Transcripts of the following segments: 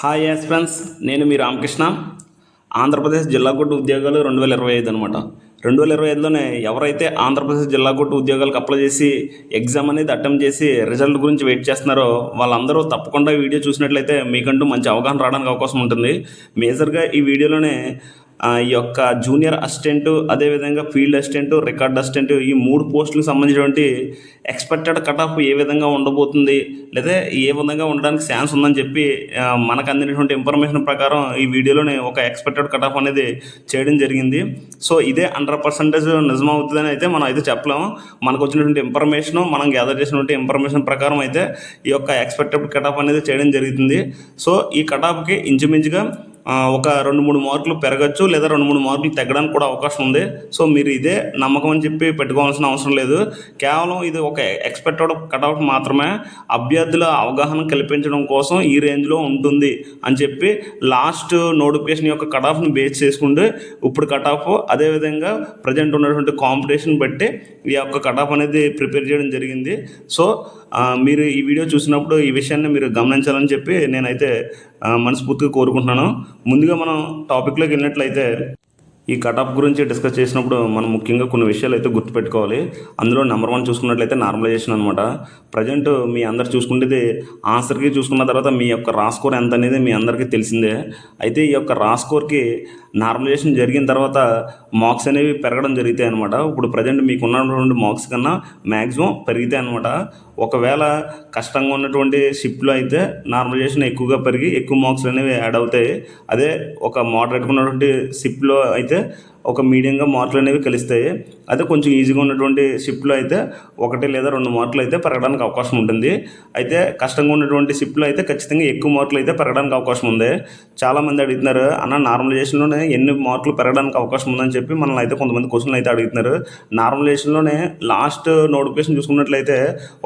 Hi yes friends నేను మీ రామకృష్ణ. ఆంధ్రప్రదేశ్ జిల్లా court ఉద్యోగాలు రెండు వేల ఇరవై ఐదు అనమాట రెండు వేల ఇరవై ఐదులోనే ఎవరైతే ఆంధ్రప్రదేశ్ జిల్లా కోర్టు ఉద్యోగాలకు అప్లై చేసి ఎగ్జామ్ అనేది అటెంప్ట్ చేసి రిజల్ట్ గురించి వెయిట్ చేస్తున్నారో వాళ్ళందరూ తప్పకుండా వీడియో చూసినట్లయితే మీకంటూ మంచి అవగాహన రావడానికి అవకాశం ఉంటుంది. మేజర్గా ఈ వీడియోలోనే ఈ యొక్క జూనియర్ అసిస్టెంట్ అదేవిధంగా ఫీల్డ్ అసిస్టెంట్ రికార్డ్ అసిస్టెంట్ ఈ మూడు పోస్టులకు సంబంధించినటువంటి ఎక్స్పెక్టెడ్ కట్ ఆఫ్ ఏ విధంగా ఉండబోతుంది లేదా ఏ విధంగా ఉండడానికి ఛాన్స్ ఉందని చెప్పి మనకు అందినటువంటి ఇన్ఫర్మేషన్ ప్రకారం ఈ వీడియోలోనే ఒక ఎక్స్పెక్టెడ్ కట్ ఆఫ్ అనేది చేయడం జరిగింది. సో ఇదే హండ్రెడ్ పర్సెంటేజ్ నిజమవుతుందని అయితే మనం అయితే చెప్పలేము. మనకు వచ్చినటువంటి ఇన్ఫర్మేషన్ మనం గ్యాదర్ చేసినటువంటి ఇన్ఫర్మేషన్ ప్రకారం అయితే ఈ యొక్క ఎక్స్పెక్టెడ్ కట్ ఆఫ్ అనేది చేయడం జరుగుతుంది. సో ఈ కట్ ఆఫ్కి ఇంచుమించుగా ఒక రెండు మూడు మార్కులు పెరగచ్చు లేదా రెండు మూడు మార్కులు తగ్గడానికి కూడా అవకాశం ఉంది. సో మీరు ఇదే నమ్మకం అని చెప్పి పెట్టుకోవాల్సిన అవసరం లేదు. కేవలం ఇది ఒక ఎక్స్పెక్టెడ్ కటౌట్ మాత్రమే అభ్యర్థుల అవగాహన కల్పించడం కోసం ఈ రేంజ్లో ఉంటుంది అని చెప్పి లాస్ట్ నోటిఫికేషన్ యొక్క కట్ ఆఫ్ని బేస్ చేసుకుంటే ఇప్పుడు కట్ ఆఫ్ అదేవిధంగా ప్రజెంట్ ఉన్నటువంటి కాంపిటీషన్ బట్టి ఈ యొక్క కట్ ఆఫ్ అనేది ప్రిపేర్ చేయడం జరిగింది. సో మీరు ఈ వీడియో చూసినప్పుడు ఈ విషయాన్ని మీరు గమనించాలని చెప్పి నేనైతే మనస్ఫూర్తిగా కోరుకుంటున్నాను. ముందుగా మనం టాపిక్లోకి వెళ్ళినట్లయితే ఈ కటాఫ్ గురించి డిస్కస్ చేసినప్పుడు మనం ముఖ్యంగా కొన్ని విషయాలు అయితే గుర్తుపెట్టుకోవాలి. అందులో నెంబర్ వన్ చూసుకున్నట్లయితే నార్మలైజేషన్ అనమాట ప్రజెంట్ మీ అందరు చూసుకుంటే ఆన్సర్కి చూసుకున్న తర్వాత మీ యొక్క రా స్కోర్ ఎంత అనేది మీ అందరికీ తెలిసిందే. అయితే ఈ యొక్క రా స్కోర్కి నార్మలైజేషన్ జరిగిన తర్వాత మార్క్స్ అనేవి పెరగడం జరుగుతాయి అనమాట ఇప్పుడు ప్రజెంట్ మీకు ఉన్నటువంటి మార్క్స్ కన్నా మ్యాక్సిమం పెరిగితే అనమాట ఒకవేళ కష్టంగా ఉన్నటువంటి షిప్లో అయితే నార్మలైజేషన్ ఎక్కువగా పెరిగి ఎక్కువ మార్క్స్ అనేవి యాడ్ అవుతాయి. అదే ఒక మోడరేట్గా ఉన్నటువంటి షిప్లో అయితే ఒక మీడియంగా మార్కులు అనేవి కలుస్తాయి. అదే కొంచెం ఈజీగా ఉన్నటువంటి షిప్లో అయితే ఒకటి లేదా రెండు మార్కులు అయితే పెరగడానికి అవకాశం ఉంటుంది. అయితే కష్టంగా ఉన్నటువంటి షిప్లో అయితే ఖచ్చితంగా ఎక్కువ మార్కులు అయితే పెరగడానికి అవకాశం ఉంది. చాలామంది అడుగుతున్నారు అన్న నార్మలైజేషన్లోనే ఎన్ని మార్కులు పెరగడానికి అవకాశం ఉందని చెప్పి మనల్ని అయితే కొంతమంది క్వశ్చన్లు అయితే అడుగుతున్నారు. నార్మలైజేషన్లోనే లాస్ట్ నోటిఫికేషన్ చూసుకున్నట్లయితే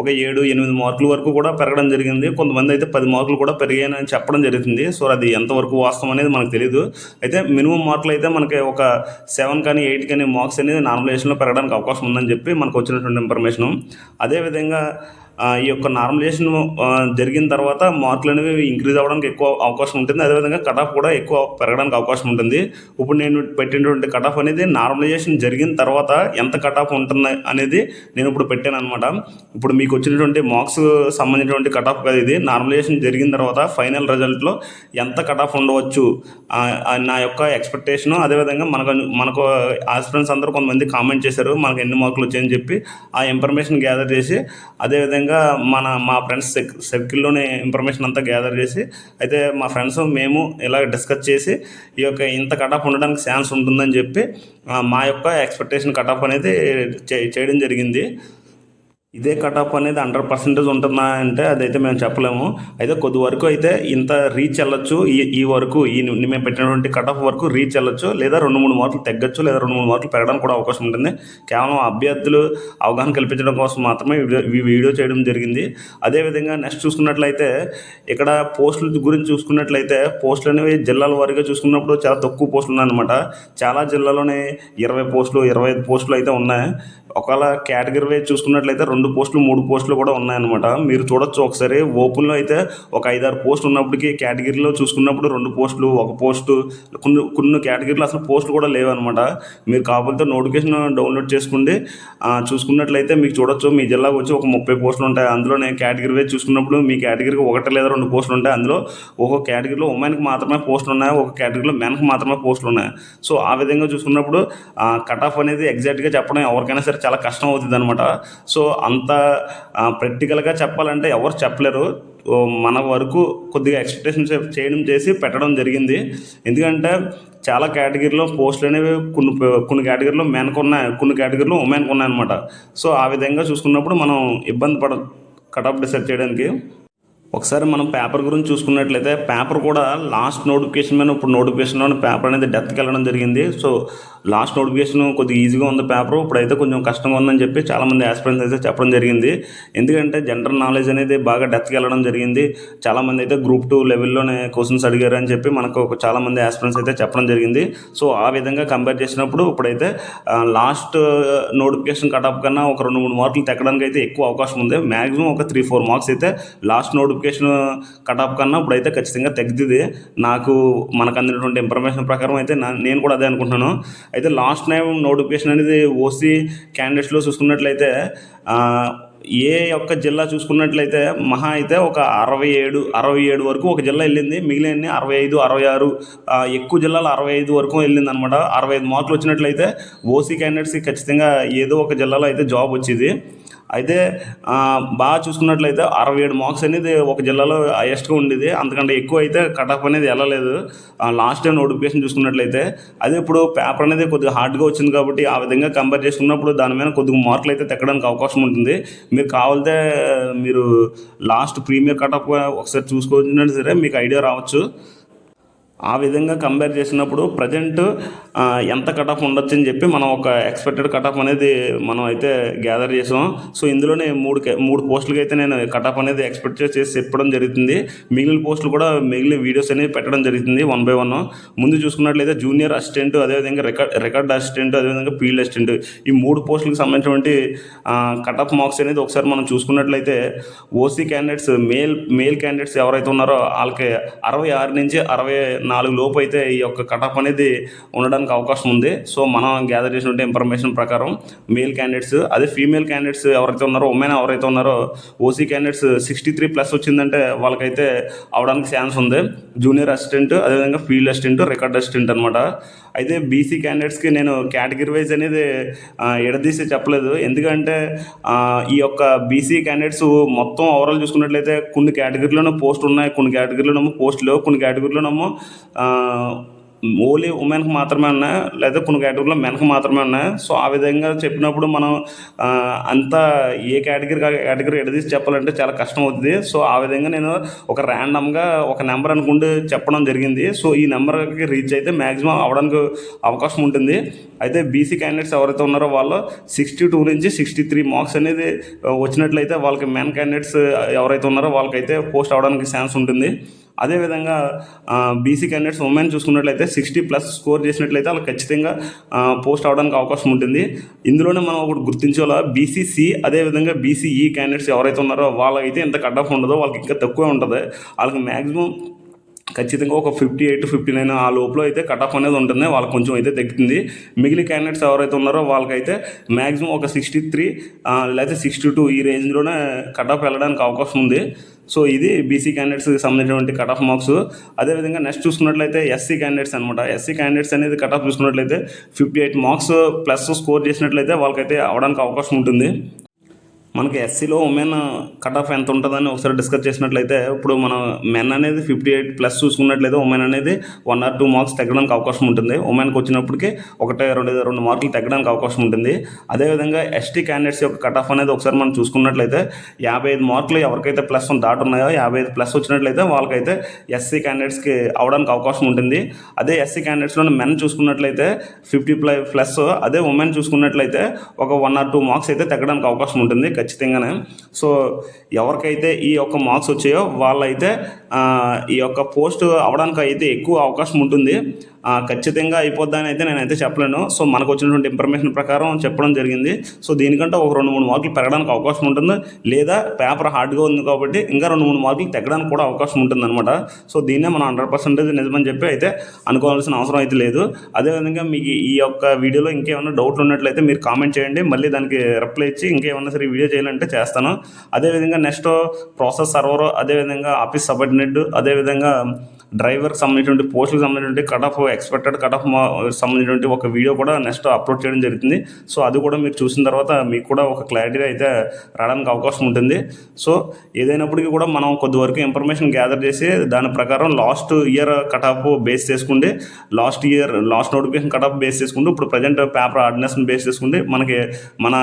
ఒక ఏడు ఎనిమిది మార్కుల వరకు కూడా పెరగడం జరిగింది. కొంతమంది అయితే పది మార్కులు కూడా పెరిగాయని చెప్పడం జరుగుతుంది. సో అది ఎంతవరకు వాస్తవం అనేది మనకు తెలియదు అయితే మినిమం మార్కులు అయితే మనకి ఒక సెవెన్ కానీ ఎయిట్ కానీ మార్క్స్ అనేది నార్మలైజేషన్లో పెరగడానికి అవకాశం ఉందని చెప్పి మనకు వచ్చినటువంటి ఇన్ఫర్మేషను. అదేవిధంగా ఈ యొక్క నార్మలైజేషన్ జరిగిన తర్వాత మార్కులు అనేవి ఇంక్రీజ్ అవ్వడానికి ఎక్కువ అవకాశం ఉంటుంది. అదేవిధంగా కట్ ఆఫ్ కూడా ఎక్కువ పెరగడానికి అవకాశం ఉంటుంది. ఇప్పుడు నేను పెట్టినటువంటి కట్ ఆఫ్ అనేది నార్మలైజేషన్ జరిగిన తర్వాత ఎంత కట్ ఆఫ్ ఉంటుంది అనేది నేను ఇప్పుడు పెట్టాను అనమాట ఇప్పుడు మీకు వచ్చినటువంటి మార్క్స్ సంబంధించినటువంటి కట్ ఆఫ్ కాదు ఇది. నార్మలైజేషన్ జరిగిన తర్వాత ఫైనల్ రిజల్ట్లో ఎంత కట్ ఆఫ్ ఉండవచ్చు నా యొక్క ఎక్స్పెక్టేషను అదేవిధంగా మనకు మనకు ఆస్పిరెంట్స్ అందరూ కొంతమంది కామెంట్ చేశారు. మనకు ఎన్ని మార్కులు వచ్చాయని చెప్పి ఆ ఇన్ఫర్మేషన్ గ్యాదర్ చేసి అదేవిధంగా మన మా ఫ్రెండ్స్ సర్కిల్లోనే ఇన్ఫర్మేషన్ అంతా గ్యాదర్ చేసి అయితే మా ఫ్రెండ్స్ మేము ఇలా డిస్కస్ చేసి ఈ యొక్క ఇంత కటాఫ్ ఉండడానికి ఛాన్స్ ఉంటుందని చెప్పి మా యొక్క ఎక్స్పెక్టేషన్ కటాఫ్ అనేది చేయడం జరిగింది. ఇదే కటాఫ్ అనేది హండ్రెడ్ పర్సెంటేజ్ ఉంటుందా అంటే అదైతే మేము చెప్పలేము. అయితే కొద్ది వరకు అయితే ఇంత రీచ్ వెళ్ళొచ్చు. ఈ ఈ వరకు ఈ మేము పెట్టినటువంటి కటాఫ్ వరకు రీచ్ వెళ్ళొచ్చు. లేదా రెండు మూడు మార్కులు తగ్గొచ్చు. లేదా రెండు మూడు మార్కులు పెరగడానికి కూడా అవకాశం ఉంటుంది. కేవలం అభ్యర్థులు అవగాహన కల్పించడం కోసం మాత్రమే ఈ వీడియో- ఈ వీడియో చేయడం జరిగింది. అదేవిధంగా నెక్స్ట్ చూసుకున్నట్లయితే ఇక్కడ పోస్టుల గురించి చూసుకున్నట్లయితే పోస్టులు అనేవి జిల్లాల వారీగా చూసుకున్నప్పుడు చాలా తక్కువ పోస్టులు ఉన్నాయన్నమాట. చాలా జిల్లాలోనే ఇరవై పోస్టులు ఇరవై ఐదు పోస్టులు అయితే ఉన్నాయి. ఒకవేళ కేటగిరీ వైజ్ చూసుకున్నట్లయితే రెండు రెండు పోస్టులు మూడు పోస్టులు కూడా ఉన్నాయన్నమాట. మీరు చూడొచ్చు ఒకసారి. ఓపెన్లో అయితే ఒక ఐదారు పోస్టులు ఉన్నప్పటికీ కేటగిరీలో చూసుకున్నప్పుడు రెండు పోస్టులు ఒక పోస్టు కొన్ని కొన్ని కేటగిరీలో అసలు పోస్టులు కూడా లేవన్నమాట. మీరు కాకపోతే నోటిఫికేషన్ డౌన్లోడ్ చేసుకుంటే చూసుకున్నట్లయితే మీకు చూడొచ్చు. మీ జిల్లాకు వచ్చి ఒక ముప్పై పోస్టులు ఉంటాయి. అందులోనే కేటగిరీ వైజ్ చూసుకున్నప్పుడు మీ కేటగిరీకి ఒకటి లేదా రెండు పోస్టులు ఉంటాయి. అందులో ఒక్కొక్క కేటగిరీలో ఉమెన్కి మాత్రమే పోస్టులు ఉన్నాయి. ఒక కేటగిరీలో మెన్కి మాత్రమే పోస్టులు ఉన్నాయి. సో ఆ విధంగా చూసుకున్నప్పుడు కట్ ఆఫ్ అనేది ఎగ్జాక్ట్గా చెప్పడం ఎవరికైనా సరే చాలా కష్టం అవుతుంది అనమాట సో అంత ప్రాక్టికల్గా చెప్పాలంటే ఎవరు చెప్పలేరు. మన వరకు కొద్దిగా ఎక్స్పెక్టేషన్ చేయడం చేసి పెట్టడం జరిగింది. ఎందుకంటే చాలా కేటగిరీలో పోస్టులు అనేవి కొన్ని కొన్ని కేటగిరీలో మెన్కు ఉన్నాయి కొన్ని కేటగిరీలో ఉమెన్కు ఉన్నాయన్నమాట సో ఆ విధంగా చూసుకున్నప్పుడు మనం ఇబ్బంది పడ కట్ ఆఫ్ డిసైడ్ చేయడానికి ఒకసారి మనం పేపర్ గురించి చూసుకున్నట్లయితే పేపర్ కూడా లాస్ట్ నోటిఫికేషన్ మీద ఇప్పుడు నోటిఫికేషన్లో పేపర్ అనేది డెత్కి వెళ్ళడం జరిగింది. సో లాస్ట్ నోటిఫికేషన్ కొద్దిగా ఈజీగా ఉంది పేపర్. ఇప్పుడైతే కొంచెం కష్టంగా ఉందని చెప్పి చాలామంది ఆస్పిరెంట్స్ అయితే చెప్పడం జరిగింది. ఎందుకంటే జనరల్ నాలెడ్జ్ అనేది బాగా డెప్త్కి వెళ్ళడం జరిగింది. చాలామంది అయితే గ్రూప్ టూ లెవెల్లోనే క్వశ్చన్స్ అడిగారు అని చెప్పి మనకు ఒక చాలామంది ఆస్పిరెంట్స్ అయితే చెప్పడం జరిగింది. సో ఆ విధంగా కంపేర్ చేసినప్పుడు ఇప్పుడైతే లాస్ట్ నోటిఫికేషన్ కటాప్ కన్నా ఒక రెండు మూడు మార్కులు తెక్కడానికి అయితే ఎక్కువ అవకాశం ఉంది. మ్యాక్సిమం ఒక త్రీ ఫోర్ మార్క్స్ అయితే లాస్ట్ నోటిఫికేషన్ కటాప్ కన్నా ఇప్పుడైతే ఖచ్చితంగా తగ్గుతుంది నాకు మనకు అందినటువంటి ఇన్ఫర్మేషన్ ప్రకారం అయితే నేను కూడా అదే అనుకుంటున్నాను. అయితే లాస్ట్ టైం నోటిఫికేషన్ అనేది ఓసీ క్యాండిడేట్స్లో చూసుకున్నట్లయితే ఏ ఒక్క జిల్లా చూసుకున్నట్లయితే మహా అయితే ఒక అరవై ఏడు అరవై ఏడు వరకు ఒక జిల్లా వెళ్ళింది. మిగిలిన అరవై ఐదు అరవై ఆరు ఎక్కువ జిల్లాలు అరవై ఐదు వరకు వెళ్ళింది అనమాట అరవై ఐదు మార్కులు వచ్చినట్లయితే ఓసీ క్యాండిడేట్స్కి ఖచ్చితంగా ఏదో ఒక జిల్లాలో అయితే జాబ్ వచ్చేది. అయితే బాగా చూసుకున్నట్లయితే అరవై ఏడు మార్క్స్ అనేది ఒక జిల్లాలో హైయెస్ట్గా ఉండేది. అంతకంటే ఎక్కువ అయితే కట్ ఆఫ్ అనేది వెళ్ళలేదు. లాస్ట్ టైం నోటిఫికేషన్ చూసుకున్నట్లయితే అదే ఇప్పుడు పేపర్ అనేది కొద్దిగా హార్డ్గా వచ్చింది కాబట్టి ఆ విధంగా కంపేర్ చేసుకున్నప్పుడు దాని మీద కొద్దిగా మార్కులు అయితే తెక్కడానికి అవకాశం ఉంటుంది. మీరు కావాలితే మీరు లాస్ట్ ప్రీమియర్ కట్ ఆఫ్ ఒకసారి చూసుకోవచ్చు సరే మీకు ఐడియా రావచ్చు. ఆ విధంగా కంపేర్ చేసినప్పుడు ప్రజెంట్ ఎంత కట్ ఆఫ్ ఉండొచ్చు అని చెప్పి మనం ఒక ఎక్స్పెక్టెడ్ కట్ ఆఫ్ అనేది మనం అయితే గ్యాదర్ చేసాం. సో ఇందులోనే మూడు కే- మూడు పోస్టులకి అయితే నేను కట్ ఆఫ్ అనేది ఎక్స్పెక్ట్ చేసి చెప్పడం జరుగుతుంది. మిగిలిన పోస్టులు కూడా మిగిలిన వీడియోస్ అనేవి పెట్టడం జరుగుతుంది వన్ బై వన్ ముందు చూసుకున్నట్లయితే జూనియర్ అసిస్టెంట్ అదేవిధంగా రికార్డ్ రికార్డ్ అసిస్టెంట్ అదేవిధంగా ఫీల్డ్ అసిస్టెంట్ ఈ మూడు పోస్టులకు సంబంధించినటువంటి కట్ ఆఫ్ మార్క్స్ అనేది ఒకసారి మనం చూసుకున్నట్లయితే OC candidates male male candidates ఎవరైతే ఉన్నారో వాళ్ళకి అరవై ఆరు నుంచి అరవై నాలుగు లోపు అయితే ఈ యొక్క కట్ ఆఫ్ అనేది ఉండడానికి అవకాశం ఉంది. సో మనం గ్యాదర్ చేసినటువంటి ఇన్ఫర్మేషన్ ప్రకారం మేల్ క్యాండిడేట్స్ అదే ఫీమేల్ క్యాండిడేట్స్ ఎవరైతే ఉన్నారో ఉమెన్ ఎవరైతే ఉన్నారో OC candidates sixty three plus వచ్చిందంటే వాళ్ళకైతే అవడానికి ఛాన్స్ ఉంది. జూనియర్ అసిస్టెంట్ అదేవిధంగా ఫీల్డ్ అసిస్టెంట్ రికార్డ్ అసిస్టెంట్ అనమాట అయితే బీసీ క్యాండిడేట్స్కి నేను కేటగిరీ వైజ్ అనేది ఎడదీసే ఎడదీసి చెప్పలేదు. ఎందుకంటే ఈ యొక్క బీసీ క్యాండిడేట్స్ మొత్తం ఓవరాల్ చూసుకున్నట్లయితే కొన్ని కేటగిరీలోనూ పోస్ట్ ఉన్నాయి కొన్ని కేటగిరీలోనేమో పోస్ట్ లేవు కొన్ని కేటగిరీలోనేమో ఓన్లీ ఉమెన్కి మాత్రమే ఉన్నాయి లేదా కొన్ని కేటగిరీలో మెన్కి మాత్రమే ఉన్నాయి సో ఆ విధంగా చెప్పినప్పుడు మనం అంతా ఏ కేటగిరీ కేటగిరీ ఎడదీసి చెప్పాలంటే చాలా కష్టం అవుతుంది. సో ఆ విధంగా నేను ఒక ర్యాండమ్గా ఒక నెంబర్ అనుకుంటూ చెప్పడం జరిగింది. సో ఈ నెంబర్కి రీచ్ అయితే మ్యాక్సిమం అవడానికి అవకాశం ఉంటుంది. అయితే బీసీ క్యాండిడేట్స్ ఎవరైతే ఉన్నారో వాళ్ళు సిక్స్టీ టూ నుంచి సిక్స్టీ త్రీ మార్క్స్ అనేది వచ్చినట్లయితే వాళ్ళకి మెన్ క్యాండిడేట్స్ ఎవరైతే ఉన్నారో వాళ్ళకైతే పోస్ట్ అవడానికి ఛాన్స్ ఉంటుంది. అదేవిధంగా బీసీ క్యాండిడేట్స్ ఉమెన్ చూసుకున్నట్లయితే సిక్స్టీ ప్లస్ స్కోర్ చేసినట్లయితే వాళ్ళు ఖచ్చితంగా పోస్ట్ అవడానికి అవకాశం ఉంటుంది. ఇందులోనే మనం ఒకటి గుర్తించాలా బీసీసీ అదేవిధంగా బీసీఈ క్యాండిడేట్స్ ఎవరైతే ఉన్నారో వాళ్ళకైతే ఎంత కట్ ఆఫ్ ఉండదో వాళ్ళకి ఇంకా తక్కువే ఉంటుంది. వాళ్ళకి మ్యాక్సిమం ఖచ్చితంగా ఒక ఫిఫ్టీ ఎయిట్ ఫిఫ్టీ నైన్ ఆ లోపల అయితే కట్ ఆఫ్ అనేది ఉంటుంది. వాళ్ళకి కొంచెం అయితే తగ్గుతుంది. మిగిలిన క్యాండిడేట్స్ ఎవరైతే ఉన్నారో వాళ్ళకైతే మ్యాక్సిమం ఒక సిక్స్టీ త్రీ లేకపోతే సిక్స్టీ టూ ఈ రేంజ్లోనే కట్ ఆఫ్ వెళ్ళడానికి అవకాశం ఉంది. సో ఇది బీసీ క్యాండిడేట్స్కి సంబంధించినటువంటి కట్ ఆఫ్ మార్క్స్ అదేవిధంగా నెక్స్ట్ చూసుకున్నట్లయితే ఎస్సీ క్యాండిడేట్స్ అనమాట ఎస్సీ క్యాండిడేట్స్ అనేది కట్ ఆఫ్ చూసుకున్నట్లయితే fifty eight marks plus score చేసినట్లయితే వాళ్ళకైతే అవడానికి అవకాశం ఉంటుంది. మనకి ఎస్సీలో ఉమెన్ కట్ ఆఫ్ ఎంత ఉంటుందని ఒకసారి డిస్కస్ చేసినట్లయితే ఇప్పుడు మనం మెన్ అనేది ఫిఫ్టీ ఎయిట్ ప్లస్ చూసుకున్నట్లయితే ఉమెన్ అనేది వన్ ఆర్ టూ మార్క్స్ తగ్గడానికి అవకాశం ఉంటుంది. ఉమెన్కి వచ్చినప్పటికీ ఒకటే రెండు రెండు మార్కులు తగ్గడానికి అవకాశం ఉంటుంది. అదేవిధంగా ఎస్టీ క్యాండిడేట్స్ యొక్క కట్ ఆఫ్ అనేది ఒకసారి మనం చూసుకున్నట్లయితే యాభై ఐదు మార్కులు ఎవరికైతే ప్లస్ దాటి ఉన్నాయో యాభై ఐదు ప్లస్ వచ్చినట్లయితే వాళ్ళకైతే ఎస్సీ క్యాండిడేట్స్కి అవడానికి అవకాశం ఉంటుంది. అదే ఎస్సీ క్యాండిడేట్స్లో మెన్ చూసుకున్నట్లయితే ఫిఫ్టీ ప్లై ప్లస్ అదే ఉమెన్ చూసుకున్నట్లయితే ఒక వన్ ఆర్ టూ మార్క్స్ అయితే తగ్గడానికి అవకాశం ఉంటుంది. ఖచ్చితంగానే. సో ఎవరికైతే ఈ యొక్క మార్క్స్ వచ్చాయో వాళ్ళైతే ఈ యొక్క పోస్ట్ అవడానికి అయితే ఎక్కువ అవకాశం ఉంటుంది. ఖచ్చితంగా అయిపోద్దని అయితే నేనైతే చెప్పలేను. సో మనకు వచ్చినటువంటి ఇన్ఫర్మేషన్ ప్రకారం చెప్పడం జరిగింది. సో దీనికంటే ఒక రెండు మూడు మార్కులు పెరగడానికి అవకాశం ఉంటుంది. లేదా పేపర్ హార్డ్గా ఉంది కాబట్టి ఇంకా రెండు మూడు మార్కులు తగ్గడానికి కూడా అవకాశం ఉంటుంది అనమాట సో దీన్నే మనం హండ్రెడ్ పర్సెంటేజ్ నిజమని చెప్పి అయితే అనుకోవాల్సిన అవసరం అయితే లేదు. అదేవిధంగా మీకు ఈ యొక్క వీడియోలో ఇంకేమైనా డౌట్లు ఉన్నట్లయితే మీరు కామెంట్ చేయండి. మళ్ళీ దానికి రిప్లై ఇచ్చి ఇంకేమన్నా సరే వీడియో చేయాలంటే చేస్తాను. అదేవిధంగా నెక్స్ట్ ప్రాసెస్ సర్వర్ అదేవిధంగా ఆఫీస్ సబార్డినేట్ అదేవిధంగా డ్రైవర్కి సంబంధించినటువంటి పోస్టులకు సంబంధించినటువంటి cut off expected cut off సంబంధించినటువంటి ఒక వీడియో కూడా నెక్స్ట్ అప్లోడ్ చేయడం జరుగుతుంది. సో అది కూడా మీరు చూసిన తర్వాత మీకు కూడా ఒక క్లారిటీ అయితే రావడానికి అవకాశం ఉంటుంది. సో ఏదైనప్పటికీ కూడా మనం కొద్దివరకు ఇన్ఫర్మేషన్ గ్యాదర్ చేసి దాని ప్రకారం last year cut off base చేసుకుంటే last year last notification cut off base చేసుకుంటూ ఇప్పుడు ప్రజెంట్ పేపర్ ఆర్డినెన్స్ బేస్ చేసుకుంటే మనకి మన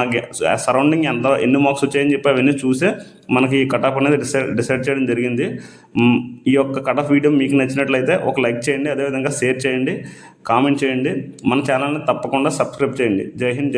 సరౌండింగ్ ఎంత ఎన్ని మార్క్స్ వచ్చాయని చెప్పి అవన్నీ చూసే మనకి కట్ ఆఫ్ అనేది డిసైడ్ డిసైడ్ చేయడం జరిగింది. ఈ యొక్క కట్ ఆఫ్ వీడియో మీకు నచ్చినట్లయితే ఒక లైక్ చేయండి అదేవిధంగా షేర్ చేయండి కామెంట్ చేయండి. మన ఛానల్ని తప్పకుండా సబ్స్క్రైబ్ చేయండి. జై హింద్ జై